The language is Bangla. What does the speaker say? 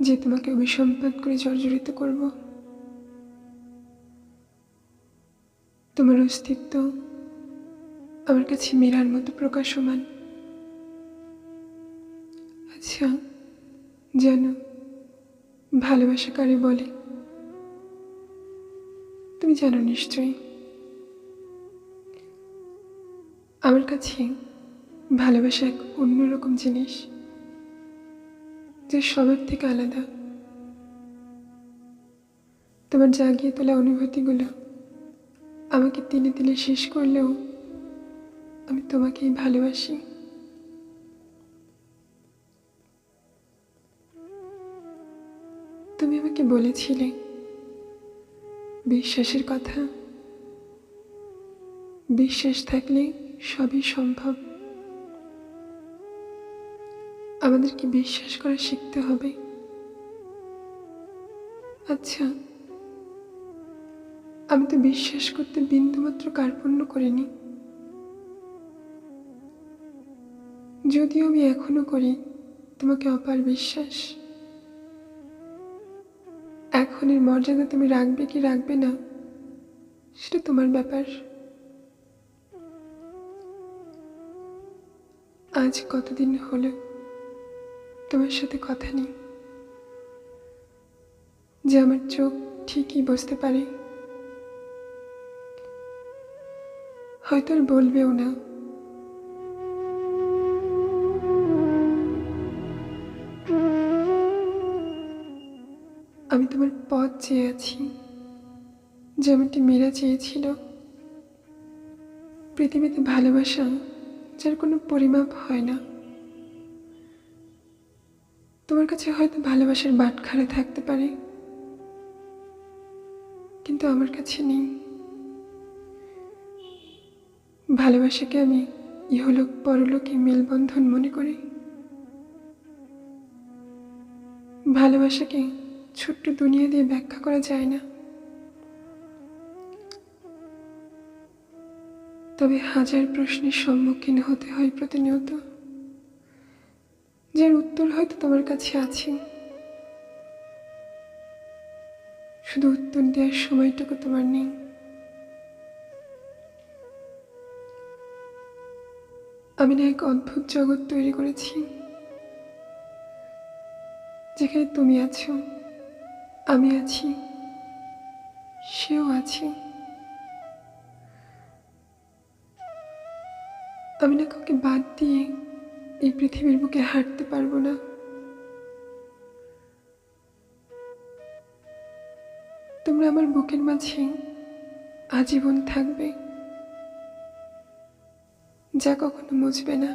যে তোমাকে অভিসম্পাদ করে জর্জরিত করব। তোমার অস্তিত্ব আমার কাছে মীরার মতো প্রকাশমান। আচ্ছা জানো, ভালোবাসা কারে বলে? তুমি জানো নিশ্চয়ই। আমার কাছে ভালোবাসা এক অন্যরকম জিনিস। যে সবার থেকে আলাদা। তোমার জাগিয়ে তোলা অনুভূতিগুলো আমাকে তিলে তিলে শেষ করলেও আমি তোমাকেই ভালোবাসি। তুমি আমাকে বলেছিলে বিশ্বাসের কথা। বিশ্বাস থাকলে সবই সম্ভব। আমাদেরকে বিশ্বাস করা শিখতে হবে। আচ্ছা আমি তো বিশ্বাস করতে বিন্দুমাত্র কার্পণ্য করিনি। যদিও আমি এখনও করি, তোমাকে অপার বিশ্বাস। এখনের মর্যাদা তুমি রাখবে কি রাখবে না, সেটা তোমার ব্যাপার। আজ কতদিন হলো? তোমার সাথে কথা নেই। যে আমার চোখ ঠিকই বুঝতে পারে। হয়তো আর বলবেও না। আমি তোমার পথ চেয়ে আছি। যেমনটি মীরা চেয়েছিল। পৃথিবীতে ভালোবাসা, যার কোনো পরিমাপ হয় না। তোমার কাছে হয়তো ভালোবাসার বাটখারা থাকতে পারে। কিন্তু আমার কাছে নেই। ভালোবাসাকে আমি ইহলোক পরলোকে মেলবন্ধন মনে করি। ভালোবাসাকে ছোট্ট দুনিয়া দিয়ে ব্যাখ্যা করা যায় না। তবে হাজার প্রশ্নের সম্মুখীন হতে হয় প্রতিনিয়ত। যার উত্তর হয়তো তোমার কাছে আছে। শুধু উত্তর দেওয়ার সময়টুকু তোমার নেই। আমি না এক অদ্ভুত জগৎ তৈরি করেছি, যেখানে তুমি আছো, আমি আছি, সেও আছে। আমি না কাউকে বাদ দিয়ে এই পৃথিবীর বুকে হাঁটতে পারব না। তোমরা আমার বুকের মাঝে আজীবন থাকবে, যা কখনো মুছবে না।